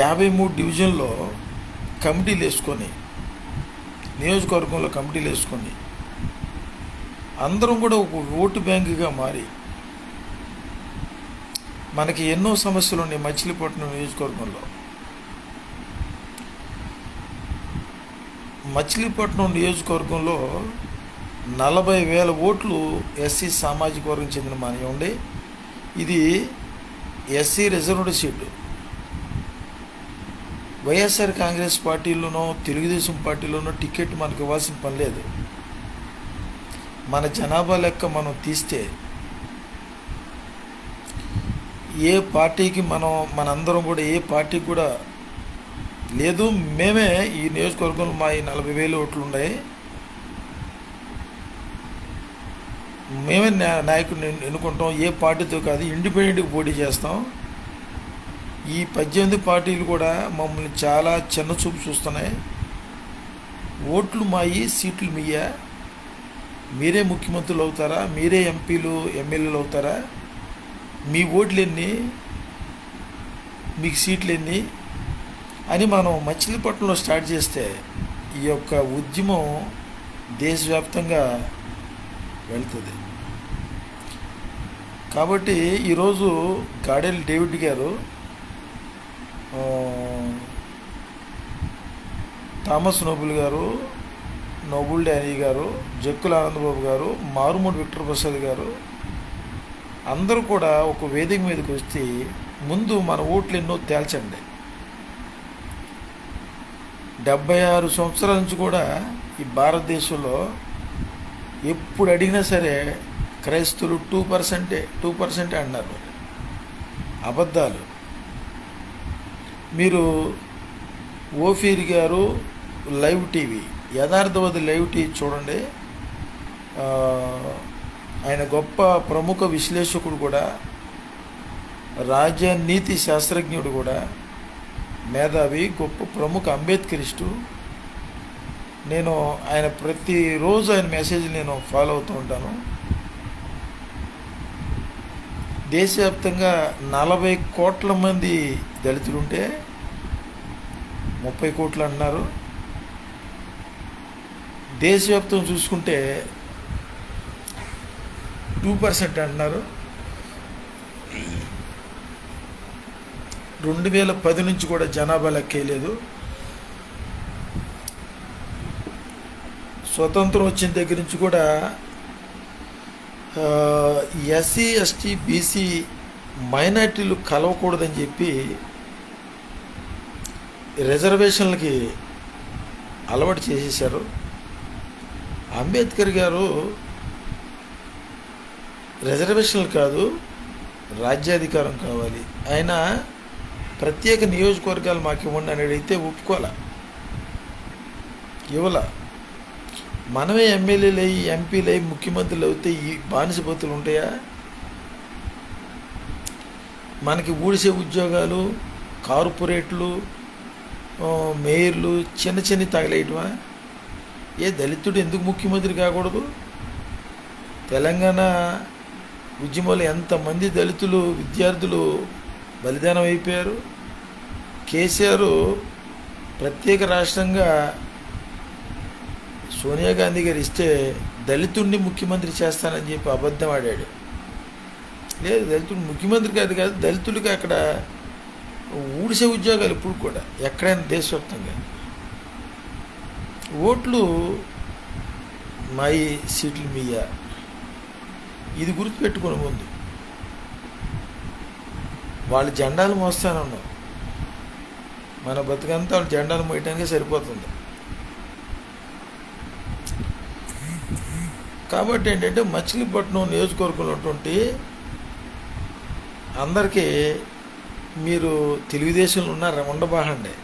యాభై మూడు డివిజన్లో కమిటీలు వేసుకొని నియోజకవర్గంలో కమిటీలు వేసుకొని అందరం కూడా ఒక ఓటు బ్యాంకుగా మారి మనకి ఎన్నో సమస్యలు ఉన్నాయి మచిలీపట్నం నియోజకవర్గంలో. మచిలీపట్నం నియోజకవర్గంలో నలభై వేల ఓట్లు ఎస్సీ సామాజిక వర్గం చెందిన మానే ఉండే. ఇది SC reserved seat. YSR Congress పార్టీలోనో Telugu Desam పార్టీలోనో టికెట్ మనకు ఇవ్వాల్సిన పని లేదు. మన జనాభా లెక్క మనం తీస్తే ఏ పార్టీకి మనం మనందరం కూడా ఏ పార్టీకి కూడా లేదు. మేమే ఈ నియోజకవర్గంలో మా ఈ నలభై వేలు ఓట్లు ఉన్నాయి. మేమే నాయకుడిని ఎన్నుకుంటాం. ఏ పార్టీతో కాదు ఇండిపెండెంట్గా పోటీ చేస్తాం. ఈ పద్దెనిమిది పార్టీలు కూడా మమ్మల్ని చాలా చిన్న చూపు చూస్తున్నాయి. ఓట్లు మాయి సీట్లు మీయా మీరే ముఖ్యమంత్రులు అవుతారా? మీరే ఎంపీలు ఎమ్మెల్యేలు అవుతారా? మీ ఓట్లు ఎన్ని మీకు సీట్లు ఎన్ని అని మనం మచిలీపట్నంలో స్టార్ట్ చేస్తే ఈ యొక్క ఉద్యమం దేశవ్యాప్తంగా వెళ్తుంది. కాబట్టి ఈరోజు Gadel David garu Thomas Noble garu Noble Danny garu Jakkula Anandababu గారు మారుమూడి విక్టర్ ప్రసాద్ గారు అందరూ కూడా ఒక వేదిక మీదకి వస్తే ముందు మన ఓట్లు ఎన్నో తేల్చండి. డెబ్బై ఆరు సంవత్సరాల నుంచి కూడా ఈ భారతదేశంలో ఎప్పుడు అడిగినా సరే క్రైస్తవులు టూ పర్సెంటే టూ పర్సెంటే అన్నారు అబద్ధాలు. మీరు ఓఫీర్ గారు live TV Yatharthavadi live TV చూడండి. ఆయన గొప్ప ప్రముఖ విశ్లేషకుడు కూడా రాజనీతి శాస్త్రజ్ఞుడు కూడా మేధావి గొప్ప ప్రముఖ అంబేద్కరిస్టు. నేను ఆయన ప్రతిరోజు ఆయన మెసేజ్ నేను ఫాలో అవుతూ ఉంటాను. దేశవ్యాప్తంగా నలభై కోట్ల మంది దళితులుంటే ముప్పై కోట్లు అంటున్నారు. దేశవ్యాప్తం చూసుకుంటే టూ పర్సెంట్ అంటున్నారు. రెండు వేల పది నుంచి కూడా జనాభా లెక్కేయలేదు స్వతంత్రం వచ్చిన దగ్గర నుంచి కూడా ఎస్సీ ఎస్టీ బీసీ మైనార్టీలు కలవకూడదని చెప్పి రిజర్వేషన్లకి అలవాటు చేసేసారు అంబేద్కర్ గారు రిజర్వేషన్లు కాదు రాజ్యాధికారం కావాలి. ఆయన ప్రత్యేక నియోజకవర్గాలు మాకు ఇవ్వండి అని అడిగితే ఒప్పుకోలే ఇవ్వలా. మనమే ఎమ్మెల్యేలు అయ్యి ఎంపీలు అయ్యి ముఖ్యమంత్రులు అవుతే ఈ బానిసపోతులు ఉంటాయా? మనకి ఊడిసే ఉద్యోగాలు కార్పొరేట్లు మేయర్లు చిన్న చిన్న తగలేయటమా ఏ దళితుడు ఎందుకు ముఖ్యమంత్రి కాకూడదు? తెలంగాణ ఉద్యమంలో ఎంతమంది దళితులు విద్యార్థులు బలిదానం అయిపోయారు? కేసీఆర్ ప్రత్యేక రాష్ట్రంగా సోనియా గాంధీ గారు ఇస్తే దళితుడిని ముఖ్యమంత్రి చేస్తానని చెప్పి అబద్ధం ఆడాడు. లేదు దళితుడు ముఖ్యమంత్రి కాదు కాదు దళితుడికి అక్కడ ఊడిసే ఉద్యోగాలు ఇప్పుడు కూడా ఎక్కడైనా దేశవ్యాప్తంగా. ఓట్లు మాయి సీట్లు మీయా ఇది గుర్తుపెట్టుకుని ముందు. వాళ్ళు జెండాలు మోస్తానన్నాం. మన బతుకంతా వాళ్ళు జెండాలు మోయటానికి సరిపోతుంది. కాబట్టి ఏంటంటే మచిలీపట్నం నియోజకవర్గంలోటువంటి అందరికీ మీరు తెలుగుదేశంలో ఉన్నారా? ఉండబాహండి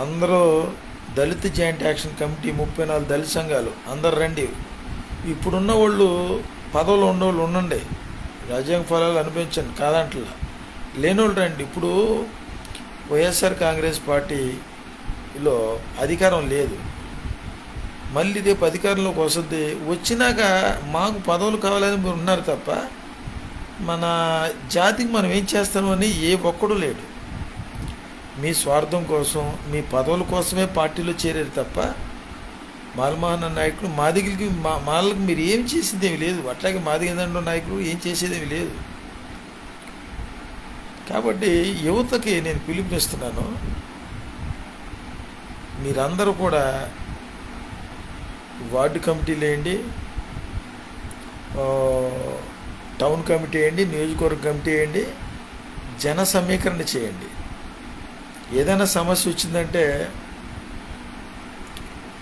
అందరూ దళిత జాయింట్ యాక్షన్ కమిటీ ముప్పై నాలుగు దళిత సంఘాలు అందరు రండి. ఇప్పుడున్న వాళ్ళు పదవులు ఉన్నవాళ్ళు ఉండండి. రాజ్యాంగ ఫలాలు అనిపించండి కాదంటలా. లేనోళ్ళు రండి. ఇప్పుడు వైఎస్ఆర్ కాంగ్రెస్ పార్టీలో అధికారం లేదు. మళ్ళీ రేపు అధికారంలోకి వస్తుంది. వచ్చినాక మాకు పదవులు కావాలని మీరు ఉన్నారు తప్ప మన జాతికి మనం ఏం చేస్తామని ఏ ఒక్కడు లేడు. మీ స్వార్థం కోసం మీ పదవుల కోసమే పార్టీలో చేరారు తప్ప మాలమోహన నాయకుడు మా దగ్గరికి మా మాలకు మీరు ఏం చేసేదేమి లేదు. అట్లాగే మాదిగదండ నాయకుడు ఏం చేసేదేమి లేదు. కాబట్టి యువతకి నేను పిలుపునిస్తున్నాను. మీరందరూ కూడా వార్డు కమిటీలు వేయండి టౌన్ కమిటీ వేయండి నియోజకవర్గ కమిటీ వేయండి జన సమీకరణ చేయండి. ఏదైనా సమస్య వచ్చిందంటే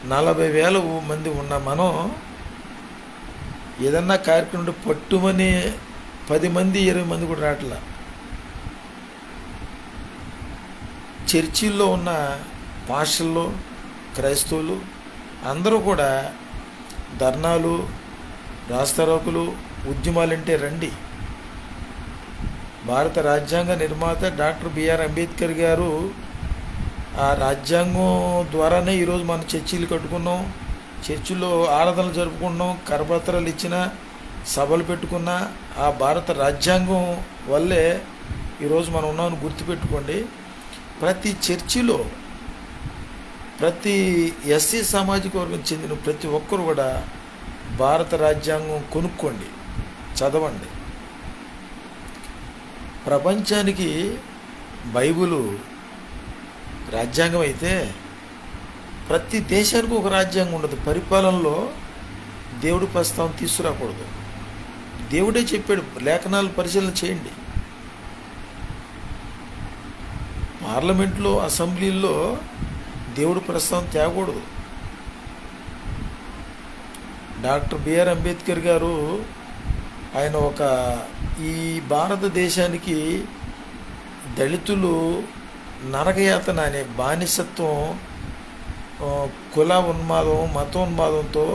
నలభై వేల మంది ఉన్న మనం ఏదన్నా కార్యక్రమం పట్టుమని పది మంది ఇరవై మంది కూడా రావట్లా చర్చిల్లో ఉన్న పాషల్లో క్రైస్తవులు అందరూ కూడా ధర్నాలు రాస్తారోకులు ఉద్యమాలంటే రండి. భారత రాజ్యాంగ నిర్మాత డాక్టర్ బిఆర్ అంబేద్కర్ గారు ఆ రాజ్యాంగం ద్వారానే ఈరోజు మనం చర్చిలు కట్టుకున్నాం చర్చిలో ఆరాధనలు జరుపుకున్నాం కరపత్రాలు ఇచ్చిన సభలు పెట్టుకున్న ఆ భారత రాజ్యాంగం వల్లే ఈరోజు మనం ఉన్నామని గుర్తుపెట్టుకోండి. ప్రతి చర్చిలో ప్రతి ఎస్సీ సామాజిక వర్గం చెందిన ప్రతి ఒక్కరు కూడా భారత రాజ్యాంగం కొనుక్కోండి చదవండి. ప్రపంచానికి బైబిలు రాజ్యాంగం అయితే ప్రతి దేశానికి ఒక రాజ్యాంగం ఉండదు. పరిపాలనలో దేవుడి ప్రస్తావన తీసుకురాకూడదు. దేవుడే చెప్పాడు లేఖనాలు పరిశీలన చేయండి. పార్లమెంట్లో అసెంబ్లీల్లో దేవుడు ప్రస్తావన తేకూడదు. డాక్టర్ బిఆర్ అంబేద్కర్ గారు ఆయన ఒక ఈ భారతదేశానికి దళితులు నరకయాతన అనే బానిసత్వం కుల ఉన్మాదం మతోన్మాదంతో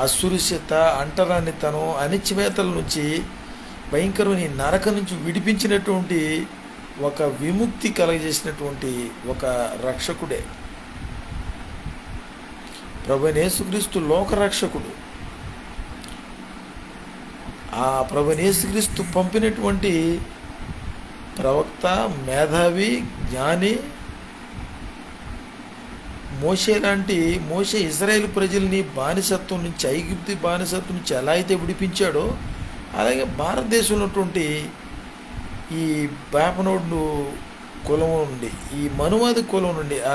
అసురుష్యత అంటరానితనం అణిచివేతల నుంచి భయంకరమైన నరక నుంచి విడిపించినటువంటి ఒక విముక్తి కలగజేసినటువంటి ఒక రక్షకుడే. ప్రభు యేసుక్రీస్తు లోకరక్షకుడు. ఆ ప్రభు యేసుక్రీస్తు పంపినటువంటి ప్రవక్త మేధావి జ్ఞాని మోషే లాంటి మోషే ఇజ్రాయేల్ ప్రజల్ని బానిసత్వం నుంచి ఐగుప్తి బానిసత్వం నుంచి ఎలా అయితే విడిపించాడో అలాగే భారతదేశంలో ఉన్నటువంటి ఈ బాపనోడు కులం నుండి ఈ మనువాది కులం నుండి ఆ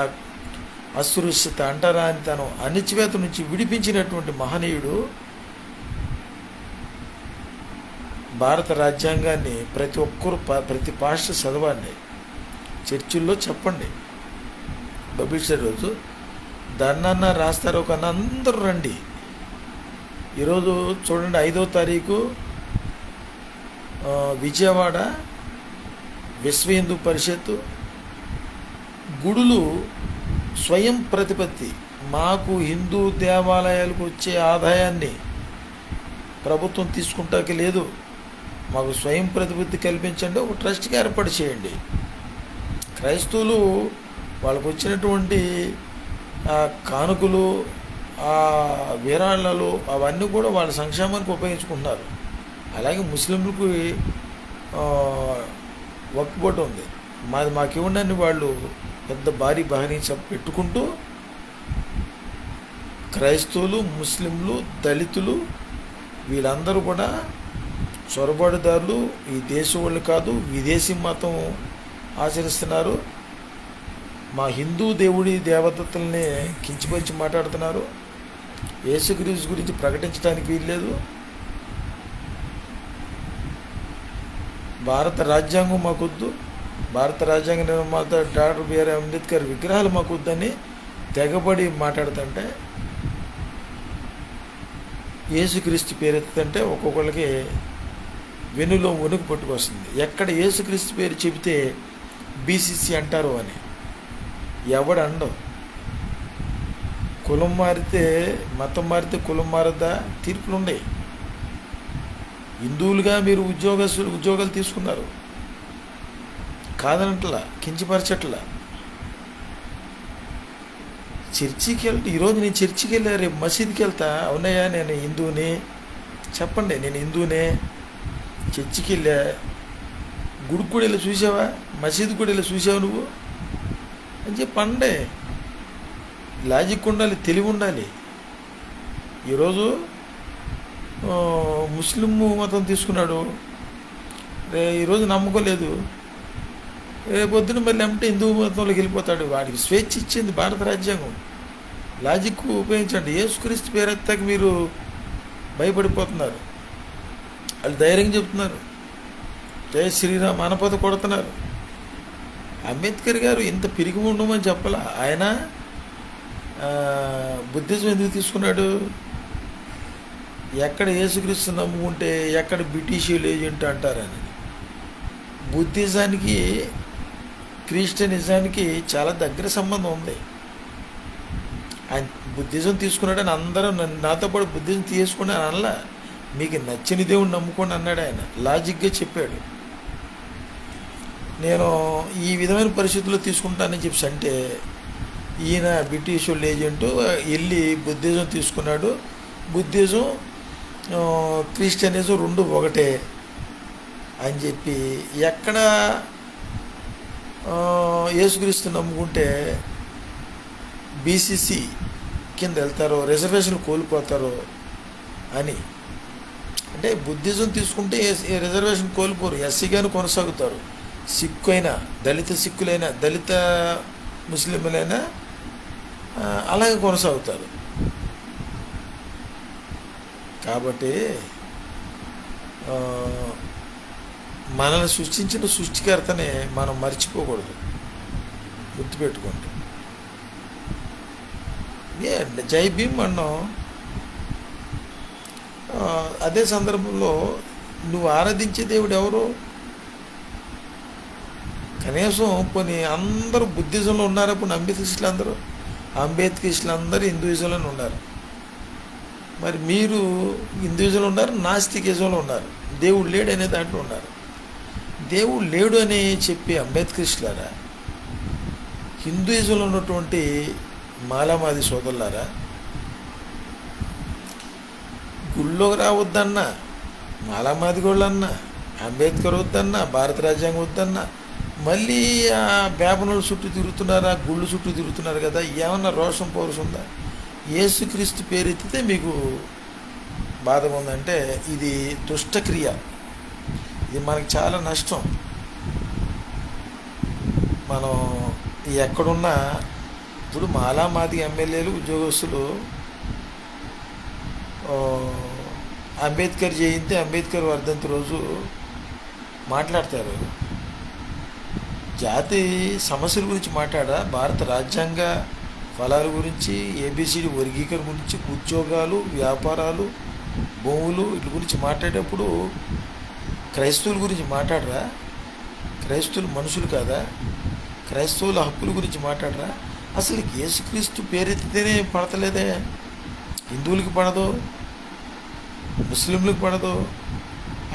అసురక్షిత అంటరానితనం అణిచివేత నుంచి విడిపించినటువంటి మహనీయుడు భారత రాజ్యాంగాన్ని ప్రతి ఒక్కరు ప్రతి పాస్టర్ చదవండి. చర్చిల్లో చెప్పండి. భవిష్యత్ రోజు దాన్నన్నా రాస్తారు ఒక అందరూ రండి. ఈరోజు చూడండి ఐదో తారీఖు విజయవాడ విశ్వ హిందూ పరిషత్తు గుడులు స్వయం ప్రతిపత్తి. మాకు హిందూ దేవాలయాలకు వచ్చే ఆదాయాన్ని ప్రభుత్వం తీసుకుంటాకి లేదు. మాకు స్వయం ప్రతిపత్తి కల్పించండి ఒక ట్రస్ట్కి ఏర్పాటు చేయండి. క్రైస్తవులు వాళ్ళకు వచ్చినటువంటి కానుకలు ఆ అవన్నీ కూడా వాళ్ళ సంక్షేమానికి ఉపయోగించుకుంటున్నారు. అలాగే ముస్లింలకు వర్క్ ఉంది. మాది మాకు ఇవ్వండి వాళ్ళు పెద్ద భారీ బహరీ పెట్టుకుంటూ క్రైస్తవులు ముస్లింలు దళితులు వీళ్ళందరూ కూడా చొరబాటుదారులు ఈ దేశం వాళ్ళు కాదు విదేశీ మతం ఆచరిస్తున్నారు. మా హిందూ దేవుడి దేవతల్ని కించిపరిచి మాట్లాడుతున్నారు. యేసుక్రీస్ గురించి ప్రకటించడానికి వీల్లేదు. భారత రాజ్యాంగం మాకొద్దు. భారత రాజ్యాంగ నిర్మాత డాక్టర్ బిఆర్ అంబేద్కర్ విగ్రహాలు మాకు వద్దని తెగబడి మాట్లాడుతుంటే యేసుక్రీస్తు పేరెత్తుతుంటే ఒక్కొక్కళ్ళకి వెనులో వణుకు పట్టుకొస్తుంది. ఎక్కడ ఏసుక్రీస్తు పేరు చెబితే బీసీసీ అంటారు అని. ఎవడు అండవు? కులం మారితే మతం మారితే కులం మారద్దా? తీర్పులు ఉన్నాయి హిందువులుగా మీరు ఉద్యోగస్తులు ఉద్యోగాలు తీసుకున్నారు. కాదనట్లా కించపరచట్లా. చర్చికి వెళ్తే ఈరోజు నేను చర్చికి వెళ్ళా రేపు మసీద్కి వెళ్తా అవునయ్యా నేను హిందూని. చెప్పండి నేను హిందూనే. చర్చికి వెళ్ళా గుడికి కూడా వెళ్ళి చూసావా? మసీదు కూడా వెళ్ళి చూసావా నువ్వు? అని చెప్పి లాజిక్ ఉండాలి తెలివి ఉండాలి. ఈరోజు ముస్లిం మతం తీసుకున్నాడు. రే ఈరోజు నమ్మకం రేపొద్దున మళ్ళీ అంటే హిందూ మతంలోకి వెళ్ళిపోతాడు. వాడికి స్వేచ్ఛ ఇచ్చింది భారత రాజ్యాంగం. లాజిక్ ఉపయోగించండి. యేసుక్రీస్తు పేరెత్తాక మీరు భయపడిపోతున్నారు. వాళ్ళు ధైర్యంగా చెప్తున్నారు జయ శ్రీరామ్ అనపద కొడుతున్నారు. అంబేద్కర్ గారు ఇంత పిరిగి ఉండమని చెప్పాల? ఆయన బుద్ధిజం ఎందుకు తీసుకున్నాడు? ఎక్కడ ఏసుక్రీస్తు నమ్ముకుంటే ఎక్కడ బ్రిటిష్ ఏజెంట్ అంటారని బుద్ధిజానికి క్రిస్టియనిజానికి చాలా దగ్గర సంబంధం ఉంది. ఆయన బుద్ధిజం తీసుకున్నాడని అందరూ నాతో పాటు బుద్ధిజం తీసుకుని అనలా. మీకు నచ్చిన దేవుడు నమ్ముకోండి అన్నాడు ఆయన. లాజిక్గా చెప్పాడు. నేను ఈ విధమైన పరిస్థితుల్లో తీసుకుంటానని చెప్పి అంటే ఈయన బ్రిటిష్ వాళ్ళు ఏజెంటు వెళ్ళి బుద్ధిజం తీసుకున్నాడు. బుద్ధిజం క్రిస్టియనిజం రెండు ఒకటే అని చెప్పి ఎక్కడ యేసుక్రీస్తు నమ్ముకుంటే బీసీసీ కింద వెళ్తారో రిజర్వేషన్లు కోల్పోతారో అని. అంటే బుద్ధిజం తీసుకుంటే ఏ- రిజర్వేషన్ కోల్పోరు. ఎస్సీగాను కొనసాగుతారు. సిక్కు అయినా దళిత సిక్కులైనా దళిత ముస్లింలైనా అలాగే కొనసాగుతారు. కాబట్టి మనల్ని సృష్టించిన సృష్టికర్తనే మనం మర్చిపోకూడదు. గుర్తుపెట్టుకోండి. జై భీమ్ అన్నాం అదే సందర్భంలో నువ్వు ఆరాధించే దేవుడు ఎవరు? కనీసం కొన్ని అందరూ బుద్ధిజంలో ఉన్నారు? ఇప్పుడు అంబేద్కరిస్టులు అందరూ? అంబేద్కరిస్టులు అందరూ హిందూయిజంలోనే ఉన్నారు. మరి మీరు హిందూయిజంలో ఉన్నారు నాస్తికిజంలో ఉన్నారు. దేవుడు లేడు అనే దాంట్లో ఉన్నారు. దేవుడు లేడు అని చెప్పి అంబేద్కరిస్టులారా హిందూయిజంలో ఉన్నటువంటి మాలామాది సోదరులారా గుళ్ళోకి రావద్దన్నా మాలామాది గోళ్ళన్నా అంబేద్కర్ వద్దన్నా భారత రాజ్యాంగం వద్దన్నా మళ్ళీ ఆ బేపనుల చుట్టూ తిరుగుతున్నారా గుళ్ళు చుట్టూ తిరుగుతున్నారు కదా ఏమన్నా రోషం పోరుసు ఉందా? ఏసుక్రీస్తు పేరెత్తితే మీకు బాధ ఉందంటే ఇది దుష్టక్రియ. ఇది మనకి చాలా నష్టం. మనం ఎక్కడున్నా ఇప్పుడు మాలా మాది ఎమ్మెల్యేలు ఉద్యోగస్తులు అంబేద్కర్ జయంతి అంబేద్కర్ వర్ధంతి రోజు మాట్లాడతారు. జాతి సమస్యల గురించి మాట్లాడా? భారత రాజ్యాంగ ఫలాల గురించి ఏబిసిడి వర్గీకరణ గురించి ఉద్యోగాలు వ్యాపారాలు భూములు వీటి గురించి మాట్లాడేటప్పుడు క్రైస్తవుల గురించి మాట్లాడరా? క్రైస్తవులు మనుషులు కాదా? క్రైస్తవుల హక్కుల గురించి మాట్లాడరా? అసలు యేసుక్రీస్తు పేరెత్తితేనే పడతలేదే? హిందువులకి పడదు? ముస్లింలకు పడదు?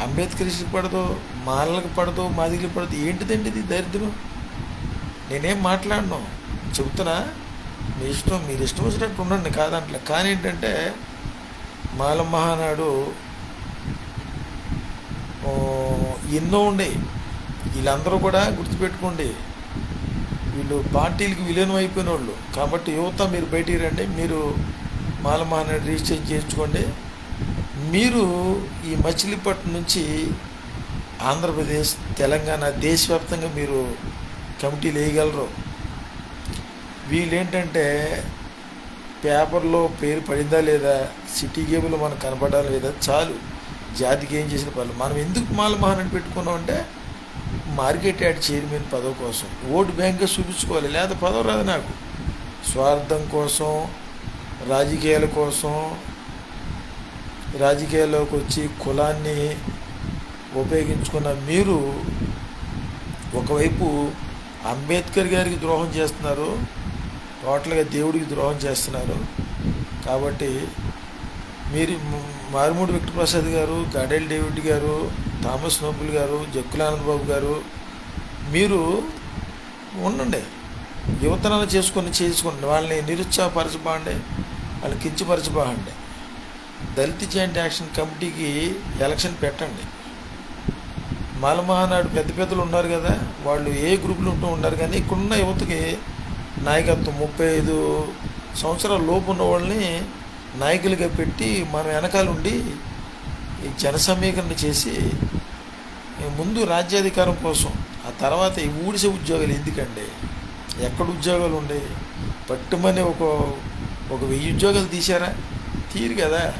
అంబేద్కరిస్టులకు పడదు? మాలలకు పడదు? మాదిగలకు పడదు? ఏంటిదండి ఇది దరిద్రం? నేనేం మాట్లాడను. చెబుతున్నా మీ ఇష్టం మీరు ఇష్టం వచ్చినట్టు ఉండండి కాదంట్లే. కానీ ఏంటంటే మాల మహానాడు ఎన్నో ఉండే వీళ్ళందరూ కూడా గుర్తుపెట్టుకోండి. వీళ్ళు పార్టీలకు విలీనం అయిపోయిన వాళ్ళు కాబట్టి యువత మీరు బయటికి రండి. మీరు మాలమాన రిజిస్టర్ చేయించుకోండి. మీరు ఈ మచిలీపట్నం నుంచి ఆంధ్రప్రదేశ్ తెలంగాణ దేశవ్యాప్తంగా మీరు కమిటీలు వేయగలరు. వీళ్ళు ఏంటంటే పేపర్లో పేరు పడిందా లేదా సిటీ గేమ్లో మనకు కనపడాలి లేదా చాలు. జాతికి ఏం చేసిన పనులు? మనం ఎందుకు మాల పెట్టుకున్నాం అంటే మార్కెట్ యాడ్ చైర్మన్ పదవి కోసం. ఓటు బ్యాంక్గా చూపించుకోవాలి. లేదా పదవి రాదు నాకు. స్వార్థం కోసం రాజకీయాల కోసం రాజకీయాల్లోకి వచ్చి కులాన్ని ఉపయోగించుకున్న మీరు ఒకవైపు అంబేద్కర్ గారికి ద్రోహం చేస్తున్నారు టోటల్గా దేవుడికి ద్రోహం చేస్తున్నారు. కాబట్టి మీరు Marumudi విక్టప్రసాద్ garu Gadel David garu Thomas Noble garu Jakkula Babu గారు మీరు ఉండండి. యువతనాలు చేసుకొని చేసుకోండి వాళ్ళని నిరుత్సాహపరచబాండి వాళ్ళని కించపరచబాండి. దళిత జాయింట్ యాక్షన్ కమిటీకి ఎలక్షన్ పెట్టండి. మాలమహానాడు పెద్ద పెద్దలు ఉన్నారు కదా వాళ్ళు ఏ గ్రూపులు ఉంటూ ఉన్నారు కానీ ఇక్కడున్న యువతకి నాయకత్వం ముప్పై ఐదు సంవత్సరాల లోపు ఉన్న వాళ్ళని నాయకులుగా పెట్టి మనం వెనకాల ఉండి ఈ జన సమీకరణ చేసి ముందు రాజ్యాధికారం కోసం ఆ తర్వాత ఈ ఊడిసే ఉద్యోగాలు ఎందుకండి? ఎక్కడ ఉద్యోగాలు ఉండే పట్టుమని ఒక ఒక వెయ్యి ఉద్యోగాలు తీశారా? తీరు కదా.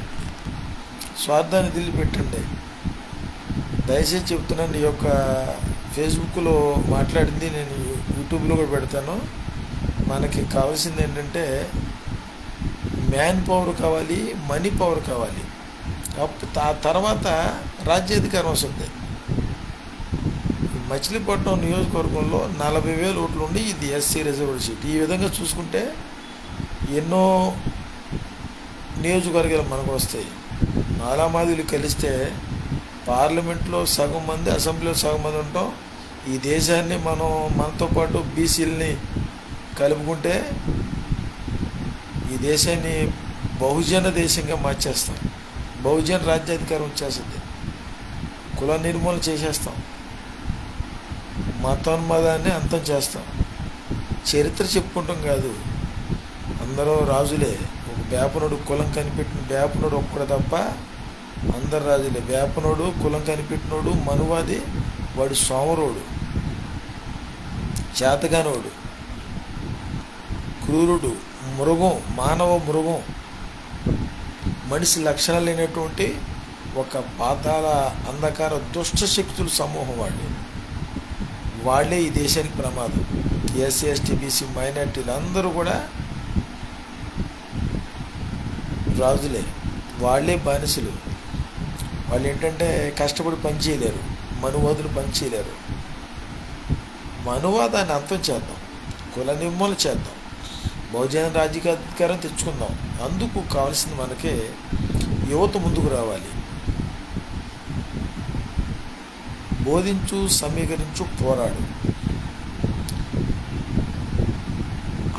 స్వార్థాన్ని వదిలిపెట్టండి. దయచేసి చెప్తున్నాను ఈ యొక్క ఫేస్బుక్లో మాట్లాడింది నేను యూట్యూబ్లో కూడా పెడతాను. మనకి కావాల్సింది ఏంటంటే మ్యాన్ పవర్ కావాలి మనీ పవర్ కావాలి. ఆ తర్వాత రాజ్యాధికారం వస్తుంది. మచిలీపట్నం నియోజకవర్గంలో నలభై వేల ఓట్లు ఉండి ఇది ఎస్సీ రిజర్వ్డ్ సీట్. ఈ విధంగా చూసుకుంటే ఎన్నో నియోజకవర్గాలు మనకు వస్తాయి. మాలామాదిలు కలిస్తే పార్లమెంట్లో సగం మంది అసెంబ్లీలో సగం మంది ఉంటాం. ఈ దేశాన్ని మనం మనతో పాటు బీసీలని కలుపుకుంటే ఈ దేశాన్ని బహుజన దేశంగా మార్చేస్తాం. బహుజన రాజ్యాధికారం వచ్చేస్తుంది. కుల నిర్మూలన చేసేస్తాం. మతోన్మదాన్ని అంతం చేస్తాం. చరిత్ర చెప్పుకుంటాం కాదు. అందరూ రాజులే. ఒక వేపనుడు కులం కనిపెట్టిన వేపనుడు ఒక్కడు తప్ప అందరు రాజులే. వేపనుడు కులం కనిపెట్టినోడు మనువాది వాడు సోమరుడు చేతగానోడు క్రూరుడు. మృగం మానవ మృగం మనిషి లక్షణాలు లేనటువంటి ఒక పాతాల అంధకార దుష్ట శక్తుల సమూహం వాళ్ళు. వాళ్ళే ఈ దేశానికి ప్రమాదం. ఎస్సీ ఎస్టీ బీసీ మైనార్టీలు అందరూ కూడా రాజులే. వాళ్ళే బానిసలు. వాళ్ళు ఏంటంటే కష్టపడి పని చేయలేరు. మనువాదులు పని చేయలేరు. మనువాదాన్ని అంతం చేద్దాం. కుల నిర్మూలన చేద్దాం. బహుజన రాజకీయాధికారం తెచ్చుకుందాం. అందుకు కావాల్సింది మనకే యువత ముందుకు రావాలి. బోధించు సమీకరించు పోరాడు.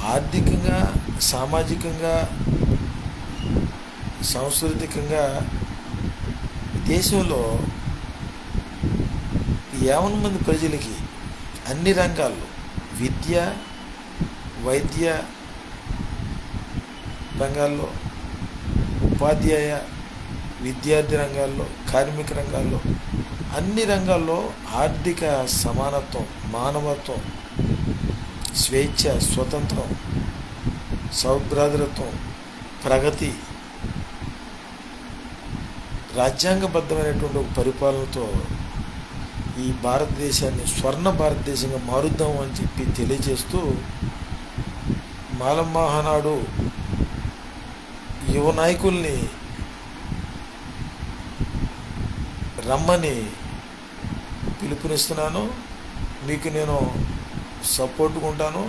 ఆర్థికంగా సామాజికంగా సాంస్కృతికంగా దేశంలో యావన్ మంది ప్రజలకి అన్ని రంగాల్లో విద్య వైద్య రంగాల్లో ఉపాధ్యాయ విద్యార్థి రంగాల్లో కార్మిక రంగాల్లో అన్ని రంగాల్లో ఆర్థిక సమానత్వం మానవత్వం స్వేచ్ఛ స్వతంత్రం సౌభ్రాతృత్వం ప్రగతి రాజ్యాంగబద్ధమైనటువంటి ఒక పరిపాలనతో ఈ భారతదేశాన్ని స్వర్ణ భారతదేశంగా మారుద్దాం అని చెప్పి తెలియజేస్తూ మాలమ్మహనాడు యువ నాయకుల్ని రమ్మని పిలుపునిస్తున్నాను. మీకు నేను సపోర్ట్గా ఉంటాను.